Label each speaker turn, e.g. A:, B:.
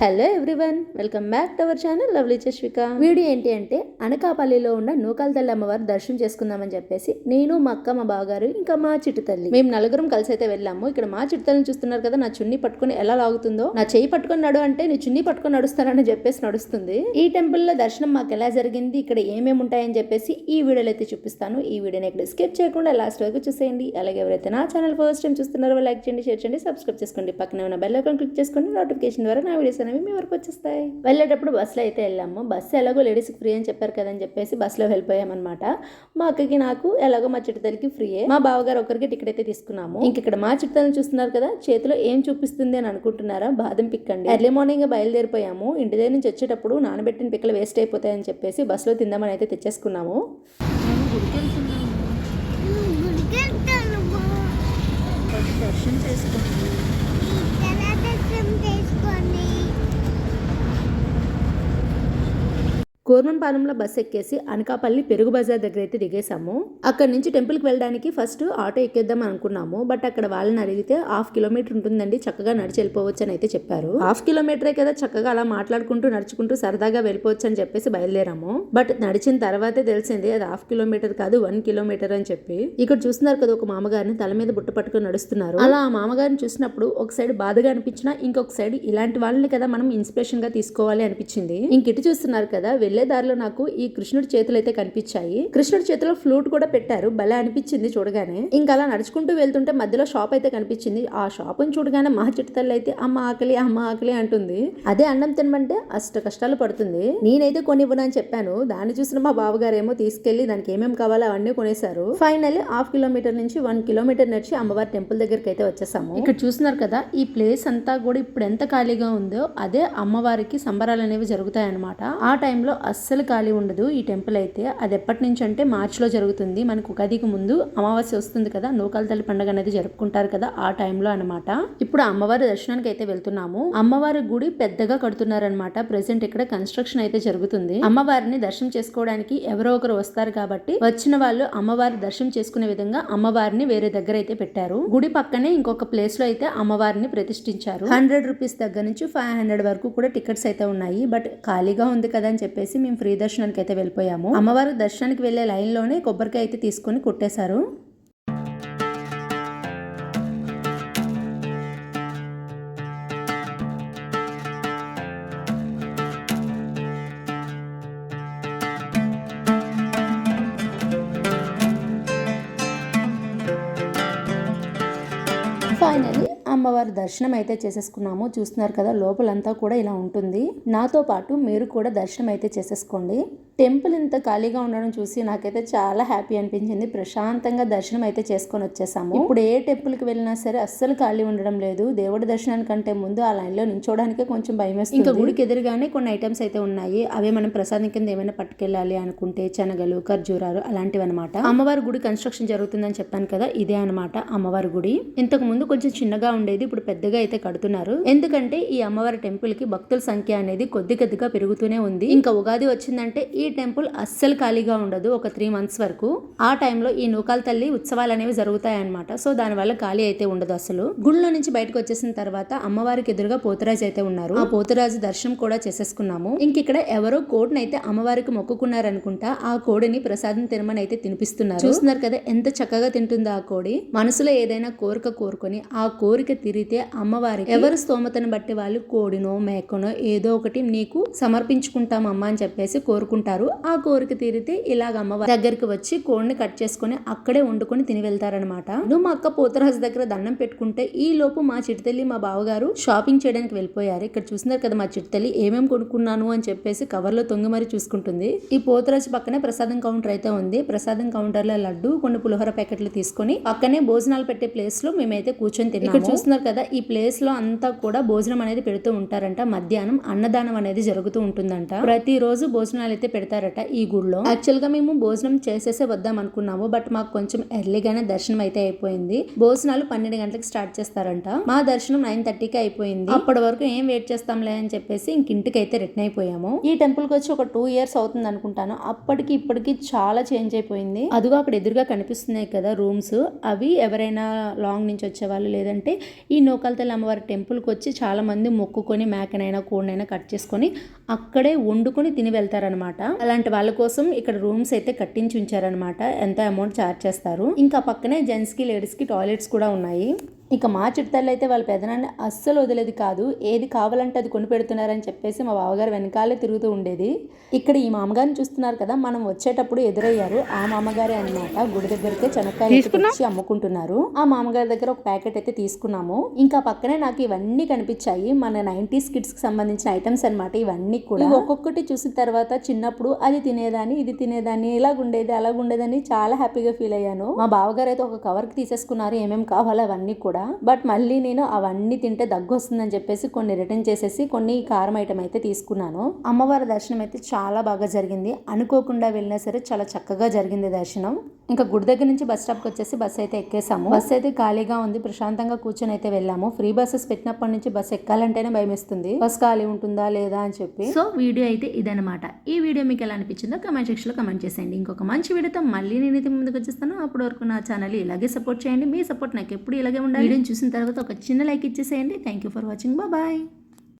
A: Hello everyone welcome back to our channel lovely Chashvika video ఏంటి అంటే అనకాపల్లిలో ఉన్న నూకాల తల్లి అమ్మవారు దర్శనం చేసుకుందామని చెప్పేసి నేను మా అక్క మా బావగారు ఇంకా మా చిట్టు తల్లి. మేము నలుగురం కలిసి అయితే వెళ్ళాము. ఇక్కడ మా చిట్టు తల్లిని చూస్తున్నారు కదా నా చున్ని పట్టుకొని ఎలా లాగుతుందో. నా చెయ్యి పట్టుకొని నడు అంటే నీ చున్ని పట్టుకొని నడుస్తానని చెప్పేసి నడుస్తుంది. ఈ టెంపుల్లో దర్శనం మాకు ఎలా జరిగింది ఇక్కడ ఏమేమి ఉంటాయని చెప్పేసి ఈ వీడియోలో అయితే చూపిస్తాను. ఈ వీడియోని ఇక్కడ స్కిప్ చేయకుండా లాస్ట్ వరకు చూసేయండి. అలాగే ఎవరైతే నా ఛానల్ ఫస్ట్ టైం చూస్తున్నారో లైక్ చేయండి షేర్ చేయండి సబ్స్క్రైబ్ చేసుకోండి. పక్కన ఉన్న బెల్ ఐకాన్ క్లిక్ చేసుకోండి. నోటిఫికేషన్ ద్వారా నా వీడియోస్ అనేవి మీ వరకు వచ్చేస్తాయి? వెళ్ళేటప్పుడు బస్సులో అయితే వెళ్ళాము. బస్సు ఎలాగో లేడీస్ ఫ్రీ అని చెప్పారు కదని చెప్పేసి బస్సులో వెళ్ళిపోయామన్నమాట. మా అక్కకి నాకు ఎలాగో మా చిట్టుతల్లికి ఫ్రీయే మా బావగారు ఒకరికి టికెట్ అయితే తీసుకున్నాము. ఇంక ఇక్కడ మా చిట్టుతల్ని చూస్తున్నారు కదా చేతిలో ఏం చూపిస్తుంది అని అనుకుంటున్నారా? బాదం పిక్ అండి ఎర్లీ మార్నింగ్ బయలుదేరిపోయాము. ఇంటి దగ్గర నుంచి వచ్చేటప్పుడు నానబెట్టిన పిక్కలు వేస్ట్ అయిపోతాయని చెప్పేసి బస్సులో తిందామని అయితే తెచ్చేసుకున్నాము. దర్శనం చేసుకోండి
B: దర్శనం
A: కూర్మంపాలెంలో బస్ ఎక్కేసి అనకాపల్లి పెరుగు బజార్ దగ్గర అయితే దిగేసాము అక్కడ నుంచి టెంపుల్కి వెళ్ళడానికి ఫస్ట్ ఆటో ఎక్కేద్దాం అనుకున్నాము. బట్ అక్కడ వాళ్ళని అడిగితే హాఫ్ కిలోమీటర్ ఉంటుందండి చక్కగా నడిచి వెళ్ళిపోవచ్చు అని అయితే చెప్పారు. హాఫ్ కిలోమీటరే కదా చక్కగా అలా మాట్లాడుకుంటూ నడుచుకుంటూ సరదాగా వెళ్ళిపోవచ్చు అని చెప్పేసి బయలుదేరాము. బట్ నడిచిన తర్వాతే తెలిసింది అది హాఫ్ కిలోమీటర్ కాదు వన్ కిలోమీటర్ అని చెప్పి. ఇక్కడ చూస్తున్నారు కదా ఒక మామగారిని తల మీద బుట్ట పట్టుకొని నడుస్తున్నారు. అలా ఆ మామగారిని చూసినప్పుడు ఒక సైడ్ బాధగా అనిపించినా ఇంకొక సైడ్ ఇలాంటి వాళ్ళని కదా మనం ఇన్స్పిరేషన్గా తీసుకోవాలి అనిపించింది. ఇంక ఇటు చూస్తున్నారు కదా వెళ్ళి వెళ్ళే దారిలో నాకు ఈ కృష్ణుడి చేతులు అయితే కనిపించాయి. కృష్ణుడి చేతిలో ఫ్లూట్ కూడా పెట్టారు. భలే అనిపించింది చూడగానే. ఇంకా అలా నడుచుకుంటూ వెళ్తుంటే మధ్యలో షాప్ అయితే కనిపించింది. ఆ షాప్ చూడగానే మా చిట్టు తల్లి అయితే అమ్మ ఆకలి అమ్మ ఆకలి అంటుంది. అదే అన్నం తినమంటే అష్ట కష్టాలు పడుతుంది. నేనైతే కొని ఇవ్వనని చెప్పాను. దాన్ని చూసిన మా బావగారు ఏమో తీసుకెళ్ళి దానికి ఏమేమి కావాలో అవన్నీ కొనేశారు. ఫైనల్లీ హాఫ్ కిలోమీటర్ నుంచి వన్ కిలోమీటర్ నడిచి అమ్మవారి టెంపుల్ దగ్గరికి అయితే వచ్చేసాము. ఇక్కడ చూస్తున్నారు కదా ఈ ప్లేస్ అంతా కూడా ఇప్పుడు ఎంత ఖాళీగా ఉందో అదే అమ్మవారికి సంబరాలు అనేవి జరుగుతాయన్నమాట. ఆ టైంలో అస్సలు ఖాళీ ఉండదు ఈ టెంపుల్ అయితే. అది ఎప్పటి నుంచి అంటే మార్చిలో జరుగుతుంది. మనకు ఉగాదికి ముందు అమావాస్య వస్తుంది కదా నూకాల తల్లి పండుగ అనేది జరుపుకుంటారు కదా ఆ టైంలో అన్నమాట. ఇప్పుడు అమ్మవారి దర్శనానికి అయితే వెళ్తున్నాము. అమ్మవారి గుడి పెద్దగా కడుతున్నారనమాట ప్రెసెంట్ ఇక్కడ కన్స్ట్రక్షన్ అయితే జరుగుతుంది. అమ్మవారిని దర్శనం చేసుకోవడానికి ఎవరో ఒకరు వస్తారు కాబట్టి వచ్చిన వాళ్ళు అమ్మవారి దర్శనం చేసుకునే విధంగా అమ్మవారిని వేరే దగ్గర అయితే పెట్టారు. గుడి పక్కనే ఇంకొక ప్లేస్లో అయితే అమ్మవారిని ప్రతిష్ఠించారు. హండ్రెడ్ రూపీస్ దగ్గర నుంచి ఫైవ్ హండ్రెడ్ వరకు కూడా టికెట్స్ అయితే ఉన్నాయి. బట్ ఖాళీగా ఉంది కదా అని చెప్పేసి మేము ఫ్రీ దర్శనానికి అయితే వెళ్ళిపోయాము. అమ్మవారి దర్శనానికి వెళ్ళే లైన్లోనే కొబ్బరికాయ అయితే తీసుకొని కొట్టేశారు. ఫైనలీ అమ్మవారి దర్శనం అయితే చేసేసుకున్నాము. చూస్తున్నారు కదా లోపలంతా కూడా ఇలా ఉంటుంది. నాతో పాటు మీరు కూడా దర్శనం అయితే చేసేసుకోండి. టెంపుల్ ఇంత ఖాళీగా ఉండడం చూసి నాకైతే చాలా హ్యాపీ అనిపించింది. ప్రశాంతంగా దర్శనం అయితే చేసుకొని వచ్చేసాము. ఇప్పుడు ఏ టెంపుల్కి వెళ్ళినా సరే అస్సలు ఖాళీ ఉండడం లేదు. దేవుడి దర్శనానికంటే ముందు ఆ లైన్లో నించోడానికే కొంచెం భయం వేస్తుంది. ఇంకా గుడికి ఎదురుగానే కొన్ని ఐటమ్స్ అయితే ఉన్నాయి. అవే మనం ప్రసాదం కింద ఏమైనా పట్టుకెళ్ళాలి అనుకుంటే శనగలు ఖర్జూరాలు అలాంటివి అనమాట అమ్మవారి గుడి కన్స్ట్రక్షన్ జరుగుతుందని చెప్పాను కదా ఇదే అనమాట అమ్మవారి గుడి. ఇంతకు ముందు కొంచెం చిన్నగా ఉండేది ఇప్పుడు పెద్దగా అయితే కడుతున్నారు. ఎందుకంటే ఈ అమ్మవారి టెంపుల్కి భక్తుల సంఖ్య అనేది కొద్ది కొద్దిగా పెరుగుతూనే ఉంది. ఇంకా ఉగాది వచ్చిందంటే ఈ టెంపుల్ అస్సలు ఖాళీగా ఉండదు ఒక త్రీ మంత్స్ వరకు. ఆ టైంలో ఈ నూకాల తల్లి ఉత్సవాలు అనేవి జరుగుతాయన్నమాట. సో దాని వల్ల ఖాళీ అయితే ఉండదు అసలు. గుళ్ళో నుంచి బయటకు వచ్చేసిన తర్వాత అమ్మవారికి ఎదురుగా పోతురాజు అయితే ఉన్నారు. ఆ పోతురాజు దర్శనం కూడా చేసేసుకున్నాము. ఇంక ఇక్కడ ఎవరో కోడిని అయితే అమ్మవారికి మొక్కుకున్నారనుకుంటా ఆ కోడిని ప్రసాదం తినమని అయితే తినిపిస్తున్నారు. చూస్తున్నారు కదా ఎంత చక్కగా తింటుందో ఆ కోడి. మనసులో ఏదైనా కోరిక కోరుకొని ఆ కోరిక తిరిగితే అమ్మవారి ఎవరు స్తోమతను బట్టి వాళ్ళు కోడినో మేకనో ఏదో ఒకటి నీకు సమర్పించుకుంటాం అమ్మ అని చెప్పేసి కోరుకుంటారు. ఆ కోరిక తీరితే ఇలాగ అమ్మవారి దగ్గరికి వచ్చి కోడిని కట్ చేసుకొని అక్కడే వండుకొని తిని వెళ్తారనమాట నువ్వు మా అక్క పోతరాజు దగ్గర దండం పెట్టుకుంటే ఈ లోపు మా చిట్టుతల్లి మా బావగారు షాపింగ్ చేయడానికి వెళ్ళిపోయారు. ఇక్కడ చూసినారు కదా మా చిటితల్లి ఏమేమి కొనుక్కున్నాను అని చెప్పేసి కవర్లో తొంగి మరీ చూసుకుంటుంది. ఈ పోతరాజు పక్కనే ప్రసాదం కౌంటర్ అయితే ఉంది. ప్రసాదం కౌంటర్లో లడ్డు కొన్ని పులిహోర ప్యాకెట్లు తీసుకొని పక్కనే భోజనాలు పెట్టే ప్లేస్లో మేమైతే కూర్చొని తిన్నాము. ఇక్కడ చూస్తున్నారు కదా ఈ ప్లేస్లో అంతా కూడా భోజనం అనేది పెడుతూ ఉంటారంట. మధ్యాహ్నం అన్నదానం అనేది జరుగుతూ ఉంటుందంట. ప్రతిరోజు భోజనాలు అయితే పెడతారట ఈ గుడిలో యాక్చువల్గా మేము భోజనం చేసేసే వద్దాం అనుకున్నాము బట్ మాకు కొంచెం ఎర్లీగానే దర్శనం అయితే అయిపోయింది. భోజనాలు పన్నెండు గంటలకు స్టార్ట్ చేస్తారంట. మా దర్శనం నైన్ థర్టీకి అయిపోయింది. అప్పటి వరకు ఏం వెయిట్ చేస్తాంలే అని చెప్పేసి ఇంక ఇంటికి అయితే రిటర్న్ అయిపోయాము. ఈ టెంపుల్కి వచ్చి ఒక టూ ఇయర్స్ అవుతుంది అనుకుంటాను. అప్పటికి ఇప్పటికి చాలా చేంజ్ అయిపోయింది. అదిగో అక్కడ ఎదురుగా కనిపిస్తున్నాయి కదా రూమ్స్. అవి ఎవరైనా లాంగ్ నుంచి వచ్చేవాళ్ళు లేదంటే ఈ నూకల్తల్లి అమ్మవారి టెంపుల్కి వచ్చి చాలా మంది మొక్కుకొని మేకనైనా కోడినైనా కట్ చేసుకొని అక్కడే వండుకొని తిని వెళ్తారనమాట అలాంటి వాళ్ళ కోసం ఇక్కడ రూమ్స్ అయితే కట్టించి ఉంచారనమాట ఎంత అమౌంట్ ఛార్జ్ చేస్తారు? ఇంకా పక్కనే జెంట్స్కి లేడీస్కి టాయిలెట్స్ కూడా ఉన్నాయి. ఇక మా చిట్తల్లి అయితే వాళ్ళ పెదనాన్ని అస్సలు వదిలేది కాదు ఏది కావాలంటే అది కొని పెడుతున్నారని చెప్పేసి మా బావగారు వెనకాలే తిరుగుతూ ఉండేది. ఇక్కడ ఈ మామగారిని చూస్తున్నారు కదా మనం వచ్చేటప్పుడు ఎదురయ్యారు. ఆ మామగారే అన్నమాట గుడి దగ్గరికే చెనక్కాయలు తెచ్చి అమ్ముకుంటున్నారు. ఆ మామగారి దగ్గర ఒక ప్యాకెట్ అయితే తీసుకున్నాము. ఇంకా పక్కనే నాకు ఇవన్నీ కనిపించాయి. మన నైన్టీస్ కిడ్స్కి సంబంధించిన ఐటమ్స్ అన్నమాట ఇవన్నీ కూడా. ఒక్కొక్కటి చూసిన తర్వాత చిన్నప్పుడు అది తినేదాన్ని ఇది తినేదాన్ని ఇలాగుండేది అలాగుండేదని చాలా హ్యాపీగా ఫీల్ అయ్యాను. మా బావగారు అయితే ఒక కవర్కి తీసేసుకున్నారు ఏమేమి కావాలో అవన్నీ కూడా. బట్ మళ్ళీ నేను అవన్నీ తింటే దగ్గు వస్తుందని చెప్పేసి కొన్ని రిటర్న్ చేసేసి కొన్ని కారం ఐటమ్ అయితే తీసుకున్నాను. అమ్మవారి దర్శనం అయితే చాలా బాగా జరిగింది. అనుకోకుండా వెళ్ళినా సరే చాలా చక్కగా జరిగింది దర్శనం. ఇంకా గుడి దగ్గర నుంచి బస్ స్టాప్కి వచ్చేసి బస్ అయితే ఎక్కేసాము. బస్ అయితే ఖాళీగా ఉంది. ప్రశాంతంగా కూర్చొని అయితే వెళ్ళాము. ఫ్రీ బస్సెస్ పెట్టినప్పటి నుంచి బస్ ఎక్కాలంటేనే భయమేస్తుంది. బస్ ఖాళీ ఉంటుందా లేదా అని చెప్పి. సో వీడియో అయితే ఇదనమాట ఈ వీడియో మీకు ఎలా అనిపించిందో కమెంట్ సెక్షన్లో కమెంట్ చేసేయండి. ఇంకొక మంచి వీడియోతో మళ్ళీ నేనైతే ముందుకు వచ్చేస్తాను. అప్పటి వరకు నా ఛానల్ ఇలాగే సపోర్ట్ చేయండి. మీ సపోర్ట్ నాకు ఎప్పుడు ఇలాగే ఉండాలి. వీడియోని చూసిన తర్వాత ఒక చిన్న లైక్ ఇచ్చేసేయండి. Thank you for watching bye